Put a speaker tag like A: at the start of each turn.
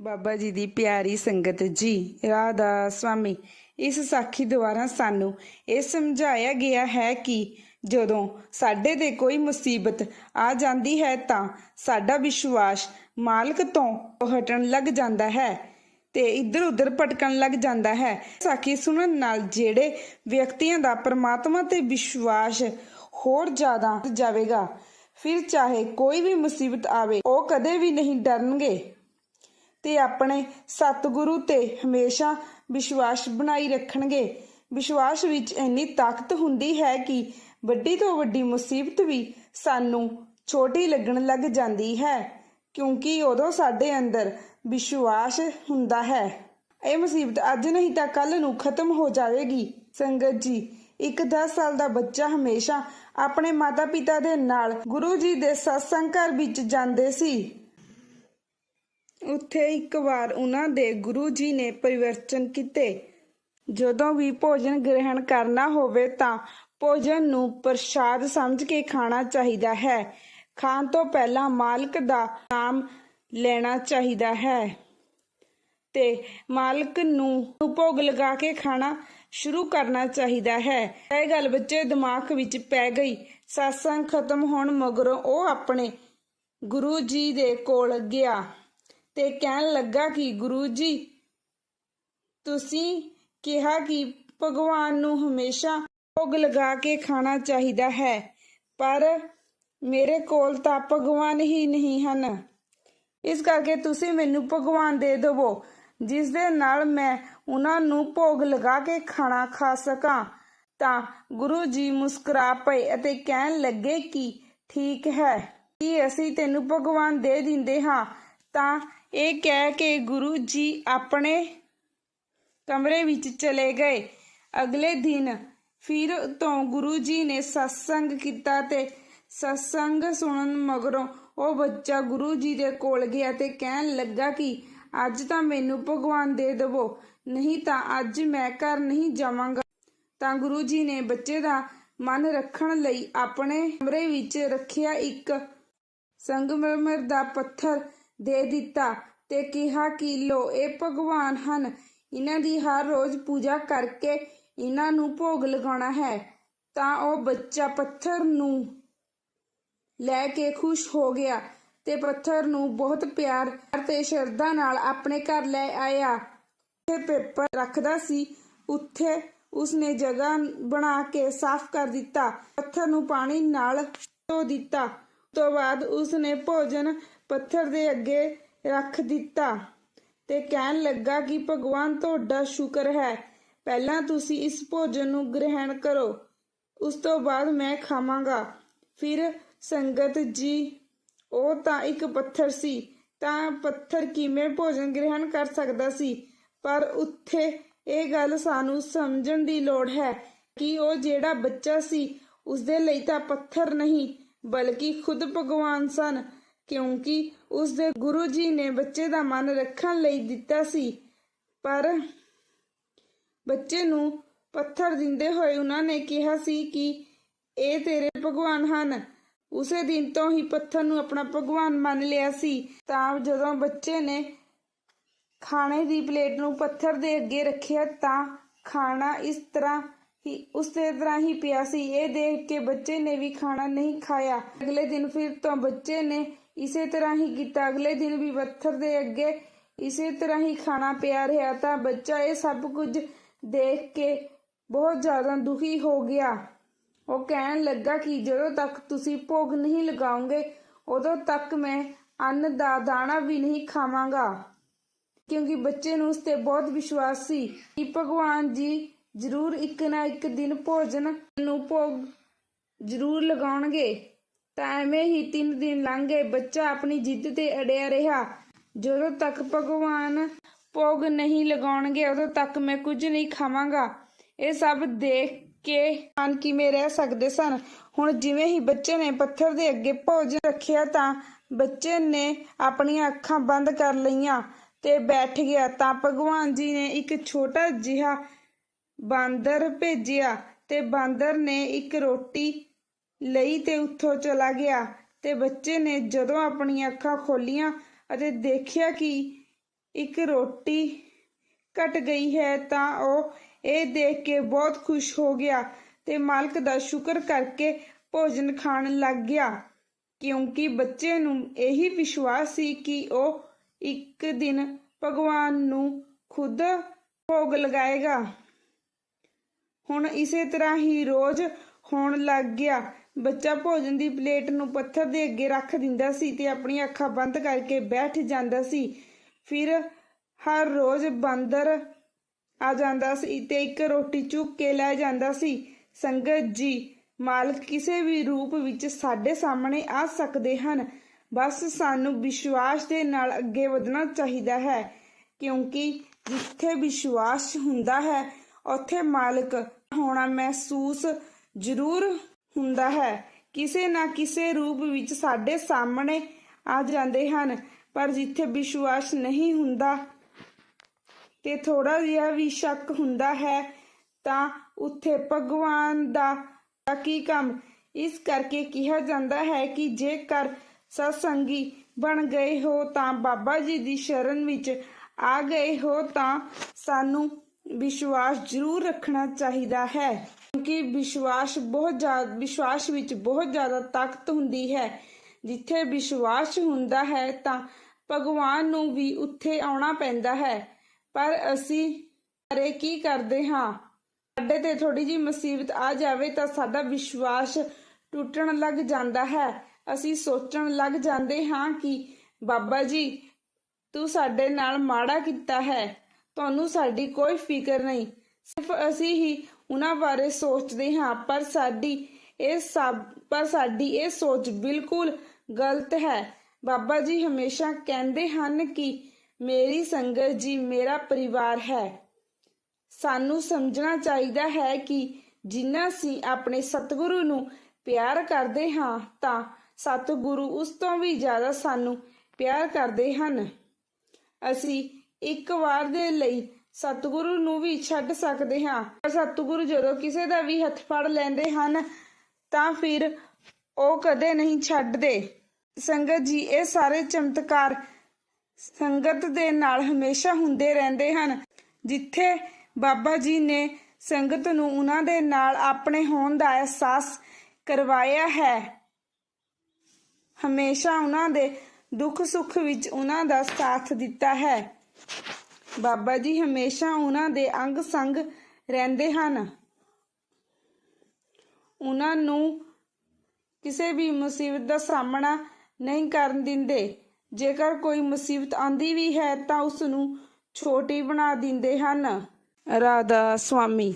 A: ਬਾਬਾ ਜੀ ਦੀ ਪਿਆਰੀ ਸੰਗਤ ਜੀ, ਰਾਧਾ ਸਵਾਮੀ, ਇਸ ਸਾਖੀ ਦੁਆਰਾ ਸਾਨੂੰ ਇਹ ਸਮਝਾਇਆ ਗਿਆ ਹੈ ਕਿ ਜਦੋਂ ਸਾਡੇ ਤੇ ਕੋਈ ਮੁਸੀਬਤ ਆ ਜਾਂਦੀ ਹੈ ਤਾਂ ਸਾਡਾ ਵਿਸ਼ਵਾਸ ਮਾਲਕ ਤੋਂ ਹਟਣ ਲੱਗ ਜਾਂਦਾ ਹੈ ਤੇ ਇੱਧਰ ਉੱਧਰ ਭਟਕਣ ਲੱਗ ਜਾਂਦਾ ਹੈ। ਸਾਖੀ ਸੁਣਨ ਨਾਲ ਜਿਹੜੇ ਵਿਅਕਤੀਆਂ ਦਾ ਪ੍ਰਮਾਤਮਾ ਤੇ ਵਿਸ਼ਵਾਸ ਹੋਰ ਜ਼ਿਆਦਾ ਜਾਵੇਗਾ, ਫਿਰ ਚਾਹੇ ਕੋਈ ਵੀ ਮੁਸੀਬਤ ਆਵੇ, ਉਹ ਕਦੇ ਵੀ ਨਹੀਂ ਡਰਨਗੇ। ਤੇ ਆਪਣੇ ਸਤਿਗੁਰੂ ਤੇ ਹਮੇਸ਼ਾ ਵਿਸ਼ਵਾਸ ਬਣਾਈ ਰੱਖਣਗੇ। ਵਿਸ਼ਵਾਸ ਵਿੱਚ ਇੰਨੀ ਤਾਕਤ ਹੁੰਦੀ ਹੈ ਕਿ ਵੱਡੀ ਤੋਂ ਵੱਡੀ ਮੁਸੀਬਤ ਵੀ ਸਾਨੂੰ ਛੋਟੀ ਲੱਗਣ ਲੱਗ ਜਾਂਦੀ ਹੈ, ਕਿਉਂਕਿ ਉਦੋਂ ਸਾਡੇ ਅੰਦਰ ਵਿਸ਼ਵਾਸ ਹੁੰਦਾ ਹੈ। ਇਹ ਮੁਸੀਬਤ ਅੱਜ ਨਹੀਂ ਤਾਂ ਕੱਲ ਨੂੰ ਖਤਮ ਹੋ ਜਾਵੇਗੀ। ਸੰਗਤ ਜੀ, ਇੱਕ 10 ਸਾਲ ਦਾ ਬੱਚਾ ਹਮੇਸ਼ਾ ਆਪਣੇ ਮਾਤਾ-ਪਿਤਾ ਦੇ ਨਾਲ ਗੁਰੂ ਜੀ ਦੇ ਸਤਸੰਗ ਘਰ ਵਿੱਚ ਜਾਂਦੇ ਸੀ। ਉੱਥੇ ਇੱਕ ਵਾਰ ਉਹਨਾਂ ਦੇ ਗੁਰੂ ਜੀ ਨੇ ਪਰਿਵਰਤਨ ਕੀਤੇ। ਜਦੋਂ ਵੀ ਭੋਜਨ ਗ੍ਰਹਿਣ ਕਰਨਾ ਹੋਵੇ ਤਾਂ ਭੋਜਨ ਨੂੰ ਪ੍ਰਸ਼ਾਦ ਸਮਝ ਕੇ ਖਾਣਾ ਚਾਹੀਦਾ ਹੈ। ਖਾਣ ਤੋਂ ਪਹਿਲਾਂ ਮਾਲਕ ਦਾ ਨਾਮ ਲੈਣਾ ਚਾਹੀਦਾ ਹੈ ਤੇ ਮਾਲਕ ਨੂੰ ਭੋਗ ਲਗਾ ਕੇ ਖਾਣਾ ਸ਼ੁਰੂ ਕਰਨਾ ਚਾਹੀਦਾ ਹੈ। ਇਹ ਗੱਲ ਬੱਚੇ ਦਿਮਾਗ ਵਿੱਚ ਪੈ ਗਈ। satsang ਖਤਮ ਹੋਣ ਮਗਰੋਂ ਉਹ ਆਪਣੇ ਗੁਰੂ ਜੀ ਦੇ ਕੋਲ ਗਿਆ। ਤੇ ਕਹਿਣ ਲੱਗਾ ਕਿ, ਗੁਰੂ ਜੀ, ਤੁਸੀਂ ਕਿਹਾ ਕਿ ਭਗਵਾਨ ਨੂੰ ਹਮੇਸ਼ਾ ਭੋਗ ਲਗਾ ਕੇ ਖਾਣਾ ਚਾਹੀਦਾ ਹੈ, ਪਰ ਮੇਰੇ ਕੋਲ ਤਾਂ ਭਗਵਾਨ ਹੀ ਨਹੀਂ ਹਨ। ਇਸ ਕਰਕੇ ਤੁਸੀਂ ਮੈਨੂੰ ਭਗਵਾਨ ਦੇ ਦੇਵੋ, ਜਿਸ ਦੇ ਨਾਲ ਮੈਂ ਉਹਨਾਂ ਨੂੰ ਭੋਗ ਲਗਾ ਕੇ ਖਾਣਾ ਖਾ ਸਕਾਂ। ਤਾਂ ਗੁਰੂ ਜੀ ਮੁਸਕਰਾ ਪਏ ਅਤੇ ਕਹਿਣ ਲੱਗੇ ਕਿ, ਠੀਕ ਹੈ, ਕਿ ਅਸੀਂ ਤੈਨੂੰ ਭਗਵਾਨ ਦੇ ਦਿੰਦੇ ਹਾਂ, ਤਾਂ ਇਹ ਕਹਿ ਕੇ ਗੁਰੂ ਜੀ ਆਪਣੇ ਕਮਰੇ ਵਿੱਚ ਚਲੇ ਗਏ। ਅਗਲੇ ਦਿਨ ਫਿਰ ਤੋਂ ਗੁਰੂ ਜੀ ਨੇ ਸਤਸੰਗ ਕੀਤਾ ਤੇ ਸਤਸੰਗ ਸੁਣਨ ਮਗਰੋਂ ਉਹ ਬੱਚਾ ਗੁਰੂ ਜੀ ਦੇ ਕੋਲ ਗਿਆ ਤੇ ਕਹਿਣ ਲੱਗਾ ਕਿ ਅੱਜ ਤਾਂ ਮੈਨੂੰ ਭਗਵਾਨ ਦੇ ਦੇਵੋ, ਨਹੀਂ ਤਾਂ ਅੱਜ ਮੈਂ ਘਰ ਨਹੀਂ ਜਾਵਾਂਗਾ। ਤਾਂ ਗੁਰੂ ਜੀ ਨੇ ਬੱਚੇ ਦਾ ਮਨ ਰੱਖਣ ਲਈ ਆਪਣੇ ਕਮਰੇ ਵਿੱਚ ਰੱਖਿਆ ਇੱਕ ਸੰਗਮਰਮਰ ਦਾ ਪੱਥਰ ਦੇ ਦਿੱਤਾ ਤੇ ਕਿਹਾ ਕਿ ਲੋ, ਇਹ ਭਗਵਾਨ ਹਨ। ਇਹਨਾਂ ਦੀ ਹਰ ਰੋਜ਼ ਪੂਜਾ ਕਰਕੇ ਇਹਨਾਂ ਨੂੰ ਭੋਗ ਲਗਾਉਣਾ ਹੈ। ਤਾਂ ਉਹ ਬੱਚਾ ਪੱਥਰ ਨੂੰ ਲੈ ਕੇ ਖੁਸ਼ ਹੋ ਗਿਆ ਤੇ ਪੱਥਰ ਨੂੰ ਬਹੁਤ ਪਿਆਰ ਤੇ ਸ਼ਰਧਾ ਨਾਲ ਆਪਣੇ ਘਰ ਲੈ ਆਇਆ। ਤੇ ਪੇਪਰ ਰੱਖਦਾ ਸੀ। ਉੱਥੇ ਉਸਨੇ ਜਗ੍ਹਾ ਬਣਾ ਕੇ ਸਾਫ਼ ਕਰ ਦਿੱਤਾ। ਪੱਥਰ ਨੂੰ ਪਾਣੀ ਨਾਲ ਧੋ ਦਿੱਤਾ। ਤੋਂ ਬਾਅਦ ਉਸਨੇ ਭੋਜਨ ਪੱਥਰ ਦੇ ਅੱਗੇ ਰੱਖ ਦਿੱਤਾ ਤੇ ਕਹਿਣ ਲੱਗਾ ਕਿ ਭਗਵਾਨ ਤੁਹਾਡਾ ਸ਼ੁਕਰ ਹੈ। ਪਹਿਲਾਂ ਤੁਸੀਂ ਇਸ ਭੋਜਨ ਨੂੰ ਗ੍ਰਹਿਣ ਕਰੋ। ਉਸ ਤੋਂ ਬਾਅਦ ਮੈਂ ਖਾਵਾਂਗਾ। ਫਿਰ ਸੰਗਤ ਜੀ, ਉਹ ਤਾਂ ਇੱਕ ਪੱਥਰ ਸੀ, ਤਾਂ ਪੱਥਰ ਕਿਵੇਂ ਭੋਜਨ ਗ੍ਰਹਿਣ ਕਰ ਸਕਦਾ ਸੀ? ਪਰ ਉੱਥੇ ਇਹ ਗੱਲ ਸਾਨੂੰ ਸਮਝਣ ਦੀ ਲੋੜ ਹੈ ਕਿ ਉਹ ਜਿਹੜਾ ਬੱਚਾ ਸੀ, ਉਸਦੇ ਲਈ ਤਾਂ ਪੱਥਰ ਨਹੀਂ, ਬਲਕਿ ਖੁਦ ਭਗਵਾਨ ਸਨ। ਕਿਉਂਕਿ ਉਸਦੇ ਗੁਰੂ ਜੀ ਨੇ ਬੱਚੇ ਦਾ ਮਨ ਰੱਖਣ ਲਈ ਦਿੱਤਾ ਸੀ। ਪਰ ਬੱਚੇ ਨੂੰ ਪੱਥਰ ਦਿੰਦੇ ਹੋਏ ਉਹਨਾਂ ਨੇ ਕਿਹਾ ਸੀ ਕਿ ਇਹ ਤੇਰੇ ਭਗਵਾਨ ਹਨ। ਉਸੇ ਦਿਨ ਤੋਂ ਹੀ ਪੱਥਰ ਨੂੰ ਆਪਣਾ ਭਗਵਾਨ ਮੰਨ ਲਿਆ ਸੀ। ਤਾਂ ਜਦੋਂ ਬੱਚੇ ਨੇ ਖਾਣੇ ਦੀ ਪਲੇਟ ਨੂੰ ਪੱਥਰ ਦੇ ਅੱਗੇ ਰੱਖਿਆ ਤਾਂ ਖਾਣਾ ਇਸ ਤਰ੍ਹਾਂ ਹੀ, ਉਸੇ ਤਰ੍ਹਾਂ ਹੀ ਪਿਆ ਸੀ। ਇਹ ਦੇਖ ਕੇ ਬੱਚੇ ਨੇ ਵੀ ਖਾਣਾ ਨਹੀਂ ਖਾਇਆ। ਅਗਲੇ ਦਿਨ ਫਿਰ ਤੋਂ ਬੱਚੇ ਨੇ ਇਸੇ ਤਰ੍ਹਾਂ ਹੀ ਕੀਤਾ। ਅਗਲੇ ਦਿਨ ਵੀ ਪੱਥਰ ਦੇ ਅੱਗੇ ਇਸੇ ਤਰ੍ਹਾਂ ਹੀ ਖਾਣਾ ਪਿਆ ਰਿਹਾ ਤਾਂ ਬੱਚਾ ਇਹ ਸਭ ਕੁਝ ਦੇਖ ਕੇ ਬਹੁਤ ਜ਼ਿਆਦਾ ਦੁਖੀ ਹੋ ਗਿਆ। ਉਹ ਕਹਿਣ ਲੱਗਾ ਕਿ ਜਦੋਂ ਤੱਕ ਤੁਸੀਂ ਭੋਗ ਨਹੀਂ ਲਗਾਓਗੇ, ਉਦੋਂ ਤੱਕ ਮੈਂ ਅੰਨ ਦਾ ਦਾਣਾ ਵੀ ਨਹੀਂ ਖਾਵਾਂਗਾ। ਕਿਉਂਕਿ ਬੱਚੇ ਨੂੰ ਉਸ ਤੇ ਬਹੁਤ ਵਿਸ਼ਵਾਸ ਸੀ ਕਿ ਭਗਵਾਨ ਜੀ ਜ਼ਰੂਰ ਇੱਕ ਨਾ ਇੱਕ ਦਿਨ ਭੋਜਨ ਨੂੰ ਭੋਗ ਜ਼ਰੂਰ ਲਗਾਉਣਗੇ। ਤਾਂ ਐਵੇਂ ਹੀ ਤਿੰਨ ਦਿਨ ਲੰਘ ਗਏ, ਬੱਚਾ ਆਪਣੀ ਜਿੱਦ ਤੇ ਅੜਿਆ ਰਿਹਾ। ਜਦੋਂ ਤੱਕ ਭਗਵਾਨ ਭੋਗ ਨਹੀਂ ਲਗਾਉਣਗੇ, ਉਦੋਂ ਤੱਕ ਮੈਂ ਕੁਝ ਨਹੀਂ ਖਾਵਾਂਗਾ। ਇਹ ਸਭ ਦੇਖ ਕੇ ਮਨ ਕਿਵੇਂ ਰਹਿ ਸਕਦੇ ਸਨ। ਹੁਣ ਜਿਵੇਂ ਹੀ ਬੱਚੇ ਨੇ ਪੱਥਰ ਦੇ ਅੱਗੇ ਭੋਜਨ ਰੱਖਿਆ, ਤਾਂ ਬੱਚੇ ਨੇ ਆਪਣੀਆਂ ਅੱਖਾਂ ਬੰਦ ਕਰ ਲਈਆਂ ਤੇ ਬੈਠ ਗਿਆ। ਤਾਂ ਭਗਵਾਨ ਜੀ ਨੇ ਇੱਕ ਛੋਟਾ ਜਿਹਾ ਬਾਂਦਰ ਭੇਜਿਆ ਤੇ ਬਾਂਦਰ ਨੇ ਇੱਕ ਰੋਟੀ ਲਈ ਤੇ ਉੱਥੋਂ ਚਲਾ ਗਿਆ ਤੇ ਬੱਚੇ ਨੇ ਜਦੋਂ ਆਪਣੀਆਂ ਅੱਖਾਂ ਖੋਲੀਆਂ ਅਤੇ ਦੇਖਿਆ ਕਿ ਇੱਕ ਰੋਟੀ ਘਟ ਗਈ ਹੈ ਤਾਂ ਉਹ ਇਹ ਦੇਖ ਕੇ ਬਹੁਤ ਖੁਸ਼ ਹੋ ਗਿਆ ਤੇ ਮਾਲਕ ਦਾ ਸ਼ੁਕਰ ਕਰਕੇ ਭੋਜਨ ਖਾਣ ਲੱਗ ਗਿਆ। ਕਿਉਂਕਿ ਬੱਚੇ ਨੂੰ ਇਹੀ ਵਿਸ਼ਵਾਸ ਸੀ ਕਿ ਉਹ ਇੱਕ ਦਿਨ ਭਗਵਾਨ ਨੂੰ ਖੁਦ ਭੋਗ ਲਗਾਏਗਾ। ਹੁਣ ਇਸੇ ਤਰ੍ਹਾਂ ਹੀ ਰੋਜ਼ ਹੋਣ ਲੱਗ ਗਿਆ। ਬੱਚਾ ਭੋਜਨ ਦੀ ਪਲੇਟ ਨੂੰ ਪੱਥਰ ਦੇ ਅੱਗੇ ਰੱਖ ਦਿੰਦਾ ਸੀ ਤੇ ਆਪਣੀਆਂ ਅੱਖਾਂ ਬੰਦ ਕਰਕੇ ਬੈਠ ਜਾਂਦਾ ਸੀ। ਫਿਰ ਹਰ ਰੋਜ਼ ਬਾਂਦਰ ਆ ਜਾਂਦਾ ਸੀ ਤੇ ਇੱਕ ਰੋਟੀ ਚੁੱਕ ਕੇ ਲੈ ਜਾਂਦਾ ਸੀ। ਸੰਗਤ ਜੀ, ਮਾਲਕ ਕਿਸੇ ਵੀ ਰੂਪ ਵਿੱਚ ਸਾਡੇ ਸਾਹਮਣੇ ਆ ਸਕਦੇ ਹਨ। ਬਸ ਸਾਨੂੰ ਵਿਸ਼ਵਾਸ ਦੇ ਨਾਲ ਅੱਗੇ ਵਧਣਾ ਚਾਹੀਦਾ ਹੈ, ਕਿਉਂਕਿ ਜਿੱਥੇ ਵਿਸ਼ਵਾਸ ਹੁੰਦਾ ਹੈ, ਉੱਥੇ ਮਾਲਕ ਹੋਣਾ ਮਹਿਸੂਸ ਜ਼ਰੂਰ ਹੁੰਦਾ ਹੈ। ਕਿਸੇ ਨਾ ਕਿਸੇ ਰੂਪ ਵਿੱਚ ਸਾਡੇ ਸਾਹਮਣੇ ਆ ਜਾਂਦੇ ਹਨ, ਪਰ ਜਿੱਥੇ ਵਿਸ਼ਵਾਸ ਨਹੀਂ ਹੁੰਦਾ ਤੇ ਥੋੜਾ ਜਿਹਾ ਵੀ ਸ਼ੱਕ ਹੁੰਦਾ ਹੈ, ਤਾਂ ਉੱਥੇ ਭਗਵਾਨ ਦਾ ਕੀ ਕੰਮ? ਇਸ ਕਰਕੇ ਕਿਹਾ ਜਾਂਦਾ ਹੈ ਕਿ ਜੇਕਰ ਸਤਸੰਗੀ ਬਣ ਗਏ ਹੋ ਤਾਂ ਬਾਬਾ ਜੀ ਦੀ ਸ਼ਰਨ ਵਿੱਚ ਆ ਗਏ ਹੋ ਤਾਂ ਸਾਨੂੰ ਵਿਸ਼ਵਾਸ ਜ਼ਰੂਰ ਰੱਖਣਾ ਚਾਹੀਦਾ ਹੈ। ਕਿਉਂਕਿ ਵਿਸ਼ਵਾਸ ਬਹੁਤ ਜ਼ਿਆਦਾ ਵਿਸ਼ਵਾਸ ਵਿੱਚ ਬਹੁਤ ਜ਼ਿਆਦਾ ਤਾਕਤ ਹੁੰਦੀ ਹੈ। ਜਿੱਥੇ ਵਿਸ਼ਵਾਸ ਹੁੰਦਾ ਹੈ ਤਾਂ ਭਗਵਾਨ ਨੂੰ ਵੀ ਉੱਥੇ ਆਉਣਾ ਪੈਂਦਾ ਹੈ। ਪਰ ਅਸੀਂ ਅਰੇ ਕੀ ਕਰਦੇ ਹਾਂ? ਸਾਡੇ ਤੇ ਥੋੜੀ ਜੀ ਮੁਸੀਬਤ ਆ ਜਾਵੇ ਤਾਂ ਸਾਡਾ ਵਿਸ਼ਵਾਸ ਟੁੱਟਣ ਲੱਗ ਜਾਂਦਾ ਹੈ। ਅਸੀਂ ਸੋਚਣ ਲੱਗ ਜਾਂਦੇ ਹਾਂ ਕਿ, ਬਾਬਾ ਜੀ, ਤੂੰ ਸਾਡੇ ਨਾਲ ਮਾੜਾ ਕੀਤਾ ਹੈ। ਤੁਹਾਨੂੰ ਸਾਡੀ ਕੋਈ ਫਿਕਰ ਨਹੀਂ। ਸਿਰਫ ਅਸੀਂ ਹੀ ਉਹਨਾਂ ਬਾਰੇ ਸੋਚਦੇ ਹਾਂ, ਪਰ ਸਾਡੀ ਇਹ ਸਭ, ਪਰ ਸਾਡੀ ਇਹ ਸੋਚ ਬਿਲਕੁਲ ਗਲਤ ਹੈ। ਬਾਬਾ ਜੀ ਹਮੇਸ਼ਾ ਕਹਿੰਦੇ ਹਨ ਕਿ ਮੇਰੀ ਸੰਗਤ ਜੀ ਮੇਰਾ ਪਰਿਵਾਰ ਹੈ। ਸਾਨੂੰ ਸਮਝਣਾ ਚਾਹੀਦਾ ਹੈ ਕਿ ਜਿੰਨਾ ਅਸੀਂ ਆਪਣੇ ਸਤਿਗੁਰੂ ਨੂੰ ਪਿਆਰ ਕਰਦੇ ਹਾਂ, ਤਾਂ ਸਤਿਗੁਰੂ ਉਸ ਤੋਂ ਵੀ ਜ਼ਿਆਦਾ ਸਾਨੂੰ ਪਿਆਰ ਕਰਦੇ ਹਨ। ਅਸੀਂ ਇੱਕ ਵਾਰ ਦੇ ਲਈ ਸਤਿਗੁਰੂ ਨੂੰ ਵੀ ਛੱਡ ਸਕਦੇ ਹਾਂ। ਪਰ ਸਤਿਗੁਰੂ ਜਦੋਂ ਕਿਸੇ ਦਾ ਵੀ ਹੱਥ ਫੜ ਲੈਂਦੇ ਹਨ, ਤਾਂ ਫਿਰ ਉਹ ਕਦੇ ਨਹੀਂ ਛੱਡਦੇ। ਸੰਗਤ ਜੀ, ਇਹ ਸਾਰੇ ਚਮਤਕਾਰ ਸੰਗਤ ਦੇ ਨਾਲ ਹਮੇਸ਼ਾ ਹੁੰਦੇ ਰਹਿੰਦੇ ਹਨ। ਜਿੱਥੇ ਬਾਬਾ ਜੀ ਨੇ ਸੰਗਤ ਨੂੰ ਉਹਨਾਂ ਦੇ ਨਾਲ ਆਪਣੇ ਹੋਣ ਦਾ ਅਹਿਸਾਸ ਕਰਵਾਇਆ ਹੈ, ਹਮੇਸ਼ਾ ਉਹਨਾਂ ਦੇ ਦੁੱਖ ਸੁੱਖ ਵਿੱਚ ਉਹਨਾਂ ਦਾ ਸਾਥ ਦਿੱਤਾ ਹੈ। ਬਾਬਾ ਜੀ ਹਮੇਸ਼ਾ ਉਹਨਾਂ ਦੇ ਅੰਗ ਸੰਗ ਰਹਿੰਦੇ ਹਨ। ਉਹਨਾਂ ਨੂੰ ਕਿਸੇ ਵੀ ਮੁਸੀਬਤ ਦਾ ਸਾਹਮਣਾ ਨਹੀਂ ਕਰਨ ਦਿੰਦੇ। ਜੇਕਰ ਕੋਈ ਮੁਸੀਬਤ ਆਂਦੀ ਵੀ ਹੈ ਤਾਂ ਉਸ ਨੂੰ ਛੋਟੀ ਬਣਾ ਦਿੰਦੇ ਹਨ। ਰਾਧਾ ਸੁਆਮੀ